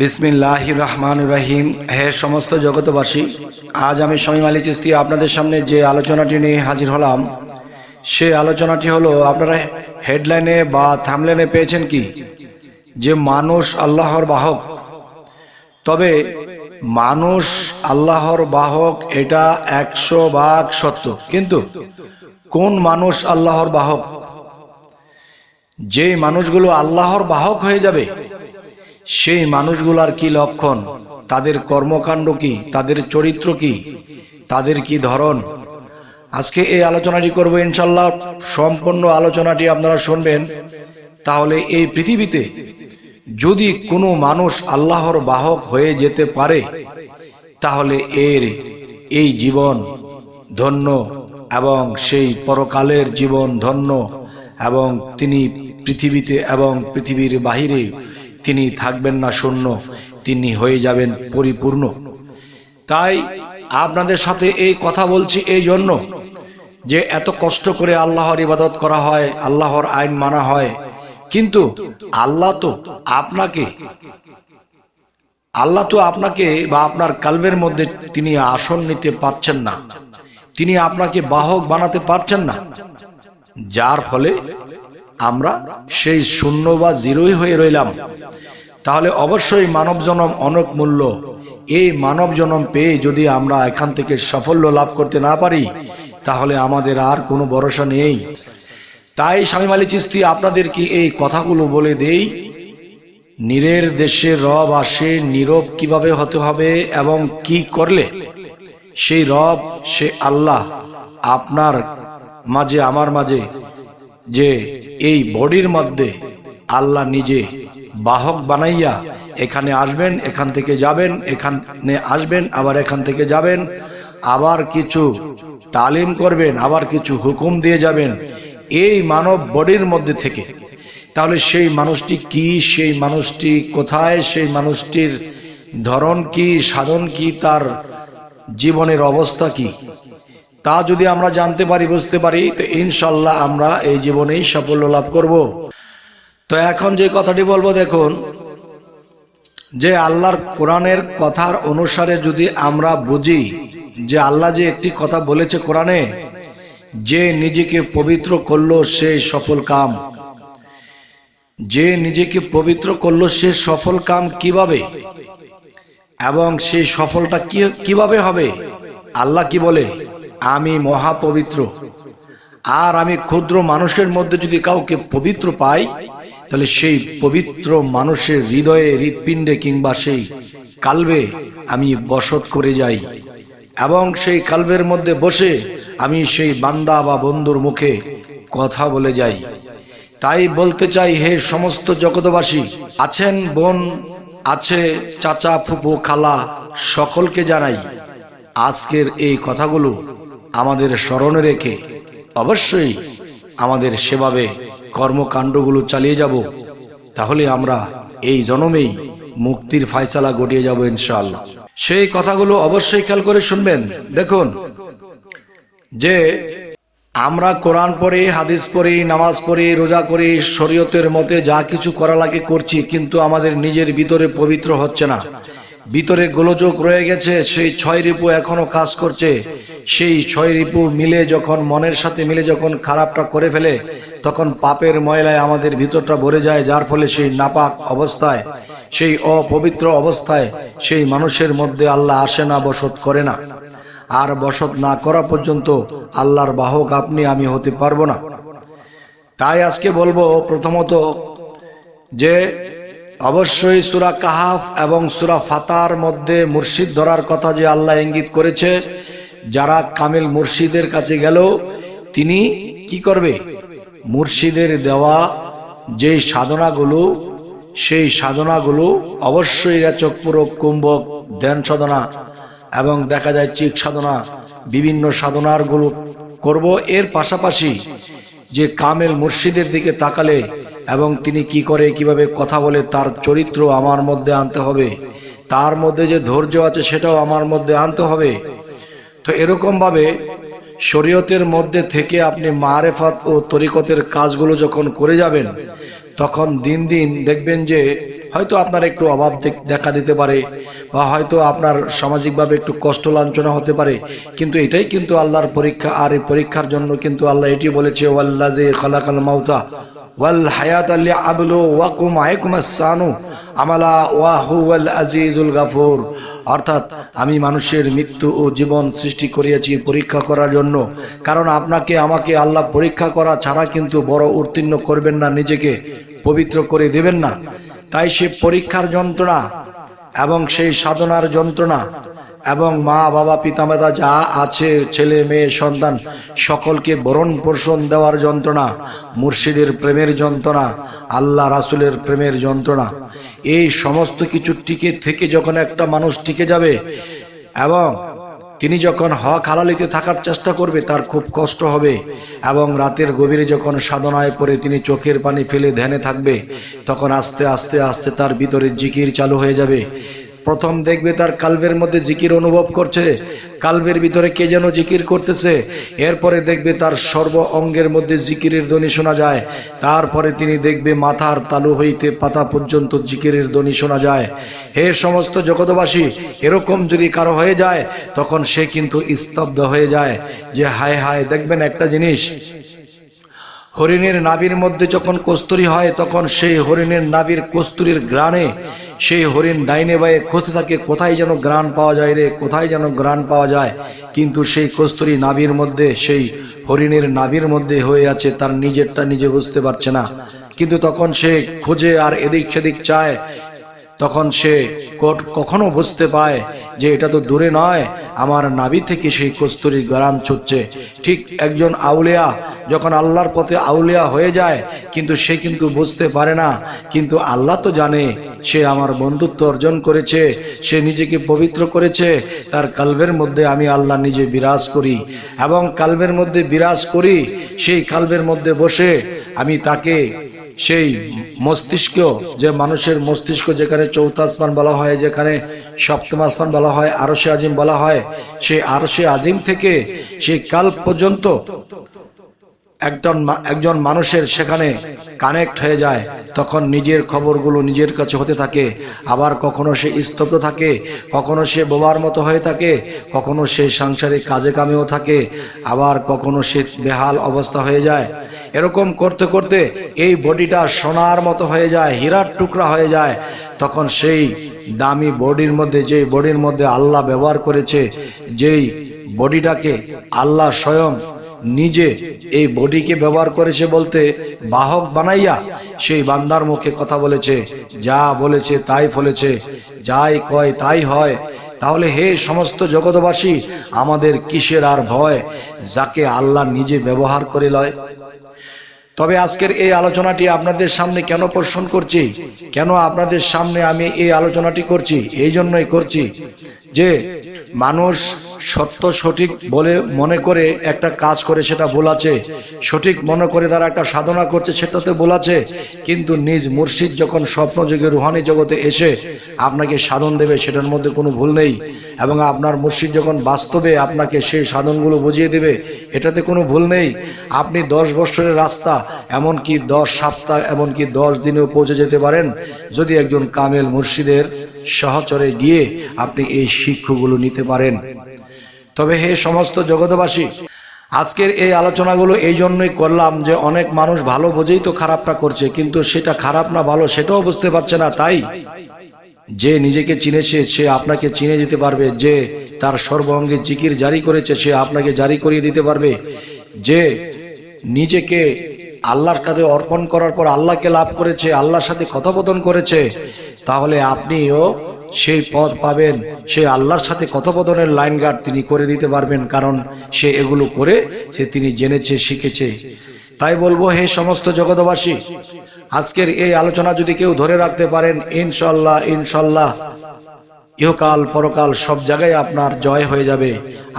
বিসমিল্লাহ রহমান রাহিম। হে সমস্ত জগতবাসী আজ আমি স্বামী আলী চিস্তি আপনাদের সামনে যে আলোচনাটি নিয়ে হাজির হলাম, সে আলোচনাটি হলো, আপনারা হেডলাইনে বা থামলাইনে পেয়েছেন কি? যে মানুষ আল্লাহর বাহক। তবে মানুষ আল্লাহর বাহক এটা একশো ভাগ সত্য। কিন্তু কোন মানুষ আল্লাহর বাহক? যে মানুষগুলো আল্লাহর বাহক হয়ে যাবে সেই মানুষগুলার কি লক্ষণ? তাদের কর্মকাণ্ড কি? তাদের চরিত্র কি? তাদের কি ধরন? আজকে এই আলোচনাটি করব ইনশাল্লাহ সম্পূর্ণ আলোচনাটি আপনারা শুনবেন। তাহলে এই পৃথিবীতে যদি কোনো মানুষ আল্লাহর বাহক হয়ে যেতে পারে, তাহলে এর এই জীবন ধন্য এবং সেই পরকালের জীবন ধন্য এবং তিনি পৃথিবীতে এবং পৃথিবীর বাহিরে তিনি থাকবেন না শূন্য, তিনি হয়ে যাবেন পরিপূর্ণ। তাই আপনাদের সাথে এই কথা বলছি এই জন্য যে এত কষ্ট করে আল্লাহর ইবাদত করা হয়, আল্লাহর আইন মানা হয়। কিন্তু আল্লাহ তো আপনাকে, আল্লাহ তো আপনাকে বা আপনার কালবের মধ্যে তিনি আসন নিতে পারছেন না। তিনি আপনাকে বাহক বানাতে পারছেন না। যার ফলে আমরা সেই শূন্য বা জিরোই হয়ে রইলাম। তাহলে অবশ্যই মানব জনম অনেক মূল্য। এই মানব জনম পেয়ে যদি আমরা এখান থেকে সাফল্য লাভ করতে না পারি, তাহলে আমাদের আর কোনো ভরসা নেই। তাই স্বামী আলী চিস্তি আপনাদেরকে এই কথাগুলো বলে দেই। নীরের দেশে রব আসে, নীরব কীভাবে হতে হবে এবং কি করলে? সেই রব, সে আল্লাহ আপনার মাঝে, আমার মাঝে যে এই বডির মধ্যে আল্লাহ নিজে বাহক বানাইয়া এখানে আসবেন, এখান থেকে যাবেন, এখানে আসবেন, আবার এখান থেকে যাবেন, আবার কিছু তালিম করবেন, আবার কিছু হুকুম দিয়ে যাবেন এই মানব বডির মধ্যে থেকে। তাহলে সেই মানুষটি কি, সেই মানুষটি কোথায়, সেই মানুষটির ধরন কি, সাধন কি, তার জীবনের অবস্থা কি? তা যদি আমরা জানতে পারি, বুঝতে পারি, তো ইনশাল্লাহ আমরা এই জীবনেই সাফল্য লাভ করব। তো এখন যে কথাটি বলব, দেখুন, যে আল্লাহর কোরআনের কথার অনুসারে যদি আমরা বুঝি যে আল্লাহ যে একটি কথা বলেছে কোরআনে, যে নিজেকে পবিত্র করল সে সফল কাম। যে নিজেকে পবিত্র করল সে সফল কাম কীভাবে? এবং সেই সফলটা কীভাবে হবে? আল্লাহ কি বলে? আমি মহাপবিত্র। আর আমি ক্ষুদ্র মানুষের মধ্যে যদি কাউকে পবিত্র পাই, তাহলে সেই পবিত্র মানুষের হৃদয়ে হৃৎপিণ্ডে কিংবা সেই কালবে আমি বসত করে যাই। এবং সেই কালবের মধ্যে বসে আমি সেই বান্দা বা বন্ধুর মুখে কথা বলে যাই। তাই বলতে চাই, হে সমস্ত জগতবাসী আছেন বোন, আছে চাচা, ফুপু, খালা, সকলকে জানাই, আজকের এই কথাগুলো আমাদের স্মরণে রেখে অবশ্যই আমাদের সেভাবে কর্মকাণ্ডগুলো চালিয়ে যাব। তাহলে আমরা এই জনমেই মুক্তির ফায়সালা গটিয়ে যাব ইনশাআল্লাহ। সেই কথাগুলো অবশ্যই খেয়াল করে শুনবেন। দেখুন, যে আমরা কোরআন পড়ে, হাদিস পড়ি, নামাজ পড়ি, রোজা করি, শরীয়তের মতে যা কিছু করা লাগে করছি, কিন্তু আমাদের নিজের ভিতরে পবিত্র হচ্ছে না। ভিতরে গোলযোগ রয়ে গেছে, সেই ছয় রিপু এখনও কাজ করছে। সেই ছয় রিপু মিলে যখন, মনের সাথে মিলে যখন খারাপটা করে ফেলে, তখন পাপের ময়লায় আমাদের ভিতরটা ভরে যায়, যার ফলে সেই নাপাক অবস্থায়, সেই অপবিত্র অবস্থায়, সেই মানুষের মধ্যে আল্লাহ আসে না, বসত করে না। আর বসত না করা পর্যন্ত আল্লাহর বাহক আপনি, আমি হতে পারব না। তাই আজকে বলব প্রথমত যে অবশ্যই সুরা কাহাফ এবং সুরা ফাতার মধ্যে মুর্শিদ ধরার কথা যে আল্লাহ ইঙ্গিত করেছে, যারা কামিল মুর্শিদের কাছে গেল, তিনি কি করবে? মুর্শিদের দেওয়া যে সাধনাগুলো, সেই সাধনাগুলো অবশ্যই রেচক পুরক, কুম্ভক, ধ্যান সাধনা এবং দেখা যায় চিক সাধনা, বিভিন্ন সাধনারগুলো করব। এর পাশাপাশি যে কামেল মুর্শিদের দিকে তাকালে এবং তিনি কি করে, কীভাবে কথা বলে তার চরিত্র আমার মধ্যে আনতে হবে, তার মধ্যে যে ধৈর্য আছে সেটাও আমার মধ্যে আনতে হবে। তো এরকমভাবে শরীয়তের মধ্যে থেকে আপনি মারেফাত ও তরিকতের কাজগুলো যখন করে যাবেন, তখন দিন দিন দেখবেন যে হয়তো আপনার একটু অভাব দেখা দিতে পারে বা হয়তো আপনার সামাজিকভাবে একটু কষ্ট লাঞ্ছনা হতে পারে। কিন্তু এটাই কিন্তু আল্লাহর পরীক্ষা, আর এই পরীক্ষার জন্য কিন্তু আল্লাহ এটি বলেছে ওয়াল্লাজে খালাকাল মাউতা। ওয়াল হায়াত ওয়াকুম আমালা ওয়াহু অর্থাৎ আমি মানুষের মৃত্যু ও জীবন সৃষ্টি করিয়াছি পরীক্ষা করার জন্য। কারণ আপনাকে, আমাকে আল্লাহ পরীক্ষা করা ছাড়া কিন্তু বড় উত্তীর্ণ করবেন না, নিজেকে পবিত্র করে দেবেন না। তাই সে পরীক্ষার যন্ত্রণা এবং সেই সাধনার যন্ত্রণা এবং মা, বাবা, পিতামাতা যা আছে, ছেলে, মেয়ে, সন্তান, সকলকে বরণ পোষণ দেওয়ার যন্ত্রণা, মুর্শিদের প্রেমের যন্ত্রণা, আল্লাহ রাসুলের প্রেমের যন্ত্রণা। এই সমস্ত কিছু টিকে থেকে যখন একটা মানুষ টিকে যাবে এবং তিনি যখন হক হালালিতে থাকার চেষ্টা করবে, তার খুব কষ্ট হবে এবং রাতের গভীরে যখন সাধনায় পড়ে তিনি চোখের পানি ফেলে ধ্যানে থাকবে, তখন আস্তে আস্তে আস্তে তার ভিতরে জিকির চালু হয়ে যাবে। প্রথম দেখবে তার কালবের মধ্যে জিকির অনুভব করছে। কালবের ভিতরে কে যেন জিকির করতেছে। এরপরে দেখবে তার সর্ব অঙ্গের মধ্যে জিকিরের ধ্বনি শোনা যায়। তারপরে তিনি দেখবে মাথার তালু হইতে পাতা পর্যন্ত জিকিরের ধ্বনি শোনা যায়। হে সমস্ত জগতবাসী এরকম যদি কারও হয়ে যায়, তখন সে কিন্তু স্তব্ধ হয়ে যায়। যে হায় হায়, দেখবেন একটা জিনিস। হরিণের নাবির মধ্যে যখন কস্তুরি হয়, তখন সেই হরিণের নাবির কস্তুরির গ্রানে সেই হরিণ ডাইনে বায়ে খোঁজতে থাকে। কোথায় যেন গ্রান পাওয়া যায় রে, কোথায় যেন গ্রান পাওয়া যায়। কিন্তু সেই কস্তুরি নাবির মধ্যে, সেই হরিণের নাবির মধ্যে হয়ে আছে, তার নিজেরটা নিজে বুঝতে পারছে না। কিন্তু তখন সে খোঁজে আর এদিক সেদিক চায় তখন সে কখনো বুঝতে পায় যে এটা তো দূরে নয়, আমার নাভি থেকে সেই কস্তুরির গ্রাম ছুটছে। ঠিক একজন আউলিয়া যখন আল্লাহর পথে আউলিয়া হয়ে যায়, কিন্তু সে কিন্তু বুঝতে পারে না। কিন্তু আল্লাহ তো জানে, সে আমার বন্ধুত্ব অর্জন করেছে, সে নিজেকে পবিত্র করেছে, তার কালবের মধ্যে আমি আল্লাহ নিজে বিরাজ করি এবং কালবের মধ্যে বিরাজ করি, সেই কালবের মধ্যে বসে আমি তাকে সেই মস্তিষ্ক, যে মানুষের মস্তিষ্ক যেখানে চৌথা আসমান বলা হয়, যেখানে সপ্তম আসমান বলা হয়, আরশে আজিম বলা হয়, সেই আরশে আজিম থেকে সেই কাল পর্যন্ত একজন একজন মানুষের সেখানে কানেক্ট হয়ে যায়। তখন নিজের খবরগুলো নিজের কাছে হতে থাকে। আবার কখনো সে স্তব্ধ থাকে, কখনো সে বোবার মতো হয়ে থাকে, কখনো সে সাংসারিক কাজে কামেও থাকে, আবার কখনো সে বেহাল অবস্থা হয়ে যায়। এরকম করতে করতে এই বডিটা সোনার মতো হয়ে যায়, হীরার টুকরা হয়ে যায়। তখন সেই দামি বডির মধ্যে, যেই বডির মধ্যে আল্লাহ ব্যবহার করেছে, যেই বডিটাকে আল্লাহ স্বয়ং নিজে এই বডিকে ব্যবহার করেছে বলতে বাহক বানাইয়া সেই বান্দার মুখে কথা বলেছে, যা বলেছে তাই ফলেছে, যাই কয় তাই হয়। তাহলে হে সমস্ত জগতবাসী আমাদের কিসের আর ভয় যাকে আল্লাহ নিজে ব্যবহার করে লয়? তবে আজকের এই আলোচনাটি আপনাদের সামনে কেন পোষণ করছি? কেন আপনাদের সামনে আমি এই আলোচনাটি করছি? এই জন্যই করছি। যে মানুষ সত্য সঠিক বলে মনে করে একটা কাজ করে সেটা ভুল আছে, সঠিক মনে করে তারা একটা সাধনা করছে সেটাতে ভুল আছে, কিন্তু নিজ মুর্শিদ যখন স্বপ্ন যুগে, রুহানি জগতে এসে আপনাকে সাধন দেবে, সেটার মধ্যে কোনো ভুল নেই। এবং আপনার মুর্শিদ যখন বাস্তবে আপনাকে সেই সাধনগুলো বুঝিয়ে দেবে, এটাতে কোনো ভুল নেই। আপনি দশ বছরের রাস্তা, এমনকি দশ সপ্তাহ, এমনকি দশ দিনেও পৌঁছে যেতে পারেন, যদি একজন কামেল মুর্শিদের সহচরে গিয়ে আপনি এই শিক্ষাগুলো নিতে পারেন। তবে হে সমস্ত জগতবাসী আজকের এই আলোচনাগুলো এই জন্যই করলাম যে অনেক মানুষ ভালো বোঝেই তো খারাপটা করছে, কিন্তু সেটা খারাপ না ভালো সেটাও বুঝতে পারছে না, তাই যে নিজেকে চিনেছে সে আপনাকে চিনে যেতে পারবে, যে তার সর্বঙ্গে জিকির জারি করেছে সে আপনাকে জারি করিয়ে দিতে পারবে, যে নিজেকে আল্লাহর কাছে অর্পণ করার পর আল্লাহকে লাভ করেছে, আল্লাহর সাথে কথোপকথন করেছে, তাহলে আপনিও সেই পথ পাবেন, সে আল্লাহর সাথে কথোপকথনের লাইন গার্ড তিনি করে দিতে পারবেন, কারণ সে এগুলো করে সে তিনি জেনেছে, শিখেছে। তাই বলব, হে সমস্ত জগতবাসী আজকের এই আলোচনা যদি কেউ ধরে রাখতে পারেন ইনশাল্লাহ ইনশাল্লাহ ইহকাল পরকাল সব জায়গায় আপনার জয় হয়ে যাবে।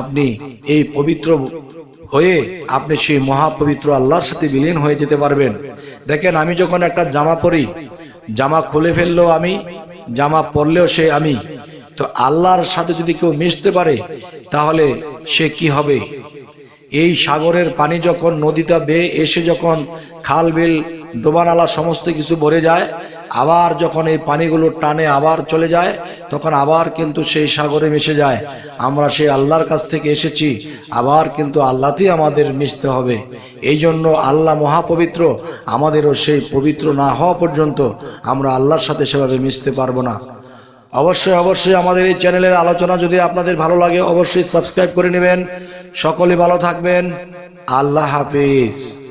আপনি এই পবিত্র হয়ে আপনি সেই মহাপবিত্র আল্লাহর সাথে বিলীন হয়ে যেতে পারবেন। দেখেন, আমি যখন একটা জামা পরি, জামা খুলে ফেললেও আমি, জামা পরলেও সে আমি। তো আল্লাহর সাথে যদি কেউ মিশতে পারে, তাহলে সে কি হবে? এই সাগরের পানি যখন নদীটা বেয়ে এসে যখন খাল, বিল ডোবানালা সমস্ত কিছু ভরে যায় আবার যখন এই পানিগুলো টানে আবার চলে যায়, তখন আবার কিন্তু সেই সাগরে মিশে যায়। আমরা সেই আল্লাহর কাছ থেকে এসেছি, আবার কিন্তু আল্লাহতেই আমাদের মিশতে হবে। এই জন্য আল্লাহ মহাপবিত্র, আমাদেরও সেই পবিত্র না হওয়া পর্যন্ত আমরা আল্লাহর সাথে সেভাবে মিশতে পারব না। অবশ্যই অবশ্যই আমাদের এই চ্যানেলের আলোচনা যদি আপনাদের ভালো লাগে, অবশ্যই সাবস্ক্রাইব করে নেবেন। সকলে ভালো থাকবেন। আল্লাহ হাফিজ।